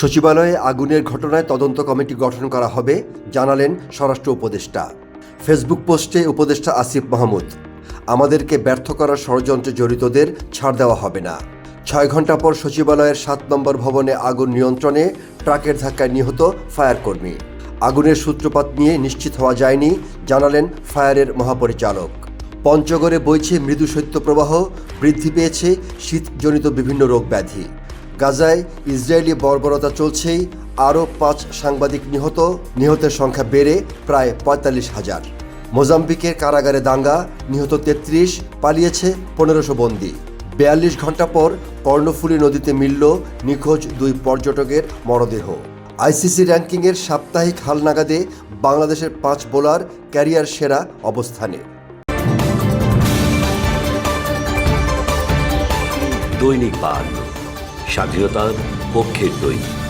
সচিবালয়ে আগুনের ঘটনায় তদন্ত কমিটি গঠন করা হবে, জানালেন স্বরাষ্ট্র উপদেষ্টা। ফেসবুক পোস্টে উপদেষ্টা আসিফ মাহমুদ, আমাদেরকে ব্যর্থ করার ষড়যন্ত্রে জড়িতদের ছাড় দেওয়া হবে না। ছয় ঘণ্টা পর সচিবালয়ের সাত নম্বর ভবনে আগুন নিয়ন্ত্রণে ট্রাকের ধাক্কায় নিহত ফায়ার কর্মী আগুনের সূত্রপাত নিয়ে নিশ্চিত হওয়া যায়নি, জানালেন ফায়ারের মহাপরিচালক। পঞ্চগড়ে বইছে মৃদু শৈত্যপ্রবাহ, বৃদ্ধি পেয়েছে শীতজনিত বিভিন্ন রোগ ব্যাধি গাজায় ইসরায়েলি বর্বরতা চলছেই। আরও পাঁচ সাংবাদিক নিহত। নিহতের সংখ্যা বেড়ে প্রায় পঁয়তাল্লিশ হাজার। মোজাম্বিকের কারাগারে দাঙ্গা। নিহত তেত্রিশ, পালিয়েছে পনেরোশো বন্দী। বিয়াল্লিশ ঘণ্টা পর কর্ণফুলী নদীতে মিলল নিখোঁজ দুই পর্যটকের মরদেহ। আইসিসি র্যাঙ্কিংয়ের সাপ্তাহিক হালনাগাদে বাংলাদেশের পাঁচ বোলার ক্যারিয়ার সেরা অবস্থানে। দৈনিক বার্তা স্বাধীনতার পক্ষের দৈনিক